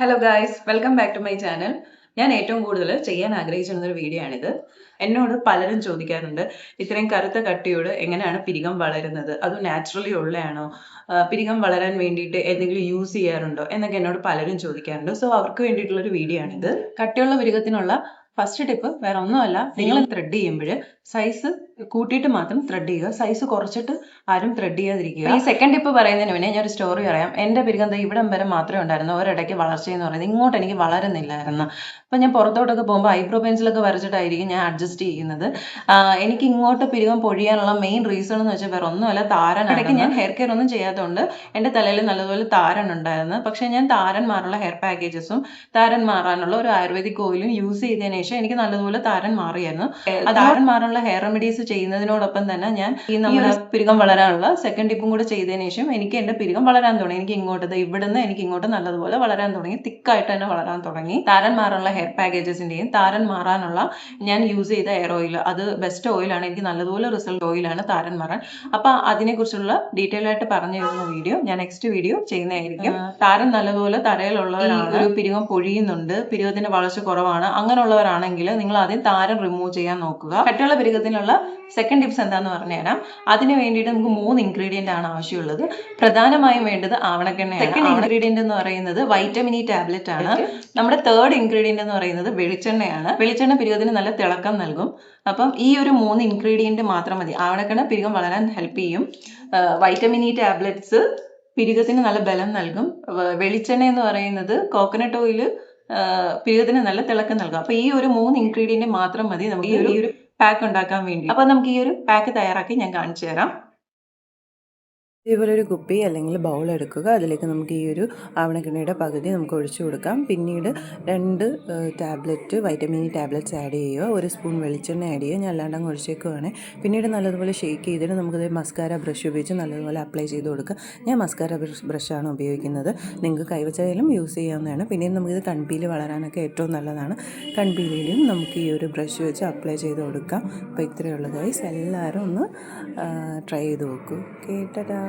Hello guys welcome back to my channel ഞാൻ ഏറ്റവും കൂടുതൽ ചെയ്യാൻ ആഗ്രഹിച്ചിരുന്ന ഒരു വീഡിയോ ആണിത്. എന്നോട് പലരും ചോദിക്കാറുണ്ട് ഇത്രയും കറുത്ത കട്ടിയോട് എങ്ങനെയാണ് പിരികം വളരുന്നത്? അത് നാച്ചുറലി ഉള്ളതാണോ? പിരികം വളരാൻ വേണ്ടിയിട്ട് എന്തെങ്കിലും യൂസ് ചെയ്യാറുണ്ടോ? എന്നൊക്കെ എന്നോട് പലരും ചോദിക്കാറുണ്ട്. സോ അവർക്ക് വേണ്ടിയിട്ടുള്ള ഒരു വീഡിയോ ആണിത്. കട്ടിയുള്ള പിരികത്തിനുള്ള ഫസ്റ്റ് ടിപ്പ് വേറെ ഒന്നുമല്ല നിങ്ങൾ ത്രെഡ് ചെയ്യുമ്പോൾ സൈസ് കൂട്ടിയിട്ട് മാത്രം ത്രെഡ് ചെയ്യുക. സൈസ് കുറച്ചിട്ട് ആരും ത്രെഡ് ചെയ്യാതിരിക്കുക. ഈ സെക്കൻഡ് ടിപ്പ് പറയുന്നതിന് മുന്നേ ഞാൻ ഒരു സ്റ്റോറി പറയാം. എന്റെ ബിരുദം ഇവിടം വരെ മാത്രമേ ഉണ്ടായിരുന്നു. ഒരിടയ്ക്ക് വളർച്ചയെന്ന് പറയുന്നത് ഇങ്ങോട്ട് എനിക്ക് വളരുന്നില്ലായിരുന്നു. അപ്പം ഞാൻ പുറത്തോട്ടൊക്കെ പോകുമ്പോൾ ഐബ്രോ പെൻസിലൊക്കെ വരച്ചിട്ടായിരിക്കും ഞാൻ അഡ്ജസ്റ്റ് ചെയ്യുന്നത്. എനിക്ക് ഇങ്ങോട്ട് പിരികം പൊഴിയാനുള്ള മെയിൻ റീസൺ എന്ന് വെച്ചാൽ വേറെ ഒന്നുമല്ല താരൻ ഇടയ്ക്ക് ഞാൻ ഹെയർ കെയർ ഒന്നും ചെയ്യാത്തതുകൊണ്ട് എന്റെ തലയിൽ നല്ലതുപോലെ താരൻ ഉണ്ടായിരുന്നു. പക്ഷേ ഞാൻ താരൻ മാറാനുള്ള ഹെയർ പാക്കേജസും താരൻ മാറാനുള്ള ഒരു ആയുർവേദിക് ഓയിലും യൂസ് ചെയ്തതിന് ശേഷം എനിക്ക് നല്ലതുപോലെ താരൻ മാറിയായിരുന്നു. ആ താരൻ മാറാനുള്ള ഹെയർ റെമഡീസ് ചെയ്യുന്നതിനോടൊപ്പം തന്നെ ഞാൻ ഈ നമ്മുടെ പിരികം വളരാനുള്ള സെക്കൻഡ് ടിപ്പും കൂടെ ചെയ്തതിന് ശേഷം എനിക്ക് എന്റെ പിരികം വളരാൻ തുടങ്ങി. എനിക്ക് ഇങ്ങോട്ട് ഇവിടുന്ന് എനിക്ക് ഇങ്ങോട്ട് നല്ലതുപോലെ വളരാൻ തുടങ്ങി. തിക്കായിട്ട് തന്നെ വളരാൻ തുടങ്ങി. താരൻ മാറാനുള്ള ഹെയർ പാക്കേജസിന്റെയും താരൻ മാറാനുള്ള ഞാൻ യൂസ് ചെയ്ത ഹെയർ ഓയിൽ അത് ബെസ്റ്റ് ഓയിലാണ് എനിക്ക് നല്ലതുപോലെ റിസൾട്ട് ഓയിലാണ് താരൻ മാറാൻ. അപ്പൊ അതിനെക്കുറിച്ചുള്ള ഡീറ്റെയിൽ ആയിട്ട് പറഞ്ഞു തരുന്ന വീഡിയോ ഞാൻ നെക്സ്റ്റ് വീഡിയോ ചെയ്യുന്നതായിരിക്കും. താരൻ നല്ലതുപോലെ തറയിലുള്ളവരാണ് ഒരു പിരികം പൊഴിയുന്നുണ്ട്. പിരികത്തിന്റെ വളർച്ച കുറവാണ്. അങ്ങനെയുള്ളവരാണെങ്കിൽ നിങ്ങൾ ആദ്യം താരം റിമൂവ് ചെയ്യാൻ നോക്കുക. കട്ടിയുള്ള പെരുകത്തിനുള്ള സെക്കൻഡ് ടിപ്സ് എന്താന്ന് പറഞ്ഞുതരാം. അതിന് വേണ്ടിയിട്ട് നമുക്ക് മൂന്ന് ഇൻഗ്രീഡിയന്റ് ആണ് ആവശ്യമുള്ളത്. പ്രധാനമായും വേണ്ടത് ആവണക്കെണ്ണ സെക്കൻഡ് ഇൻഗ്രീഡിയന്റ് എന്ന് പറയുന്നത് വൈറ്റമിൻ ഇ ടാബ്ലറ്റ് ആണ്. നമ്മുടെ തേർഡ് ഇൻഗ്രീഡിയന്റ് എന്ന് പറയുന്നത് വെളിച്ചെണ്ണയാണ്. വെളിച്ചെണ്ണ പിരികത്തിന് നല്ല തിളക്കം നൽകും. അപ്പം ഈ ഒരു മൂന്ന് ഇൻഗ്രീഡിയന്റ് മാത്രം മതി. ആവണക്കെണ്ണ പിരികം വളരാൻ ഹെൽപ്പ് ചെയ്യും. വൈറ്റമിൻ ഇ ടാബ്ലറ്റ്സ് പിരികത്തിന് നല്ല ബലം നൽകും. വെളിച്ചെണ്ണ എന്ന് പറയുന്നത് കോക്കനട്ട് ഓയിൽ പിരികത്തിന് നല്ല തിളക്കം നൽകും. അപ്പൊ ഈ ഒരു മൂന്ന് ഇൻഗ്രീഡിയന്റ് മാത്രം മതി നമുക്ക് ഈ ഒരു- ഈ ഒരു പാക്ക് ഉണ്ടാക്കാൻ വേണ്ടി. അപ്പൊ നമുക്ക് ഈ ഒരു പാക്ക് തയ്യാറാക്കി ഞാൻ കാണിച്ചു തരാം. ഇതേപോലെ ഒരു കുപ്പി അല്ലെങ്കിൽ ബൗൾ എടുക്കുക. അതിലേക്ക് നമുക്ക് ഈ ഒരു ആവണക്കിണ്ണയുടെ പകുതി നമുക്ക് ഒഴിച്ചു കൊടുക്കാം. പിന്നീട് രണ്ട് tablet vitamin E tablets add ചെയ്യുക. ഒരു സ്പൂൺ വെളിച്ചെണ്ണ ആഡ് ചെയ്യുക. ഞാൻ അല്ലാണ്ട് അങ്ങ് ഒഴിച്ചേക്കുവാണ്. പിന്നീട് നല്ലതുപോലെ ഷേക്ക് ചെയ്തിട്ട് നമുക്കത് മസ്കാര ബ്രഷ് ഉപയോഗിച്ച് നല്ലതുപോലെ അപ്ലൈ ചെയ്ത് കൊടുക്കുക. ഞാൻ മസ്കാര ബ്രഷ് ബ്രഷാണ് ഉപയോഗിക്കുന്നത്. നിങ്ങൾക്ക് കൈവച്ചായാലും യൂസ് ചെയ്യാവുന്നതാണ്. പിന്നീട് നമുക്കിത് കൺപീൽ വളരാനൊക്കെ ഏറ്റവും നല്ലതാണ്. കൺപീലിലും നമുക്ക് ഈ ഒരു ബ്രഷ് വെച്ച് അപ്ലൈ ചെയ്ത് കൊടുക്കാം. അപ്പോൾ ഇത്രയേ ഉള്ളൂ ഗൈസ്. എല്ലാവരും ഒന്ന് ട്രൈ ചെയ്ത് നോക്കൂ. കേട്ടടാ